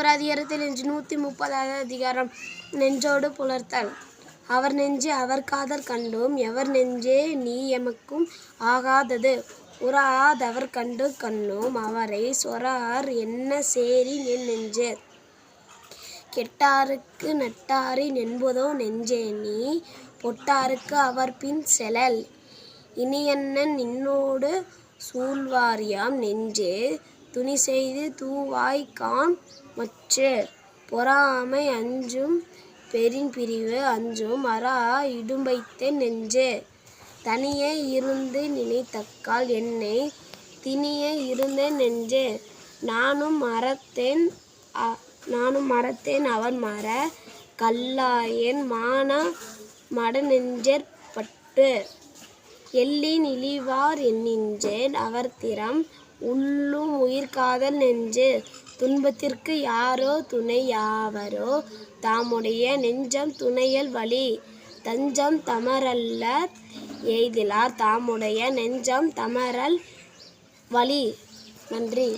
ஒரு அதிகாரத்தில் நெஞ்சு நூற்றி முப்பதாவது அதிகாரம் நெஞ்சோடு புலர்த்தல் அவர் நெஞ்சு அவர் காதல் கண்டும் எவர் நெஞ்சே நீ எமக்கும் ஆகாதது. உறாதவர் கண்டு கண்ணும் அவரை சொறார் என்ன சேரி என் நெஞ்சே. கெட்டாருக்கு நட்டாரி நென்பதோ நெஞ்சே நீ பொட்டாருக்கு அவர் பின் செலல். இனியண்ணன் நின்னோடு சூழ்வாரியாம் நெஞ்சே. துணி செய்து தூவாய் கான் மற்று. பொறாமை அஞ்சும் பெரின் பிரிவு அஞ்சும் அரா இடும்பைத்த நெஞ்சே. தனியே இருந்து நினைத்தக்கால் என்னை தினியே இருந்தேன் நெஞ்சு. நானும் மறத்தேன் அ- நானும் மறத்தேன் அவன் மற கல்லாயேன் மான மடநெஞ்சற் பட்டு. எல்லின் இழிவார் என்னின்றேன் அவர் திறம் உள்ளும் உயிர்காதல் நெஞ்சு. துன்பத்திற்கு யாரோ துணை யாவரோ தாமுடைய நெஞ்சம் துணையல் வழி. தஞ்சம் தமரல்ல எய்திலார். தாமுடைய நெஞ்சம் தமரல் வழி. நன்றி.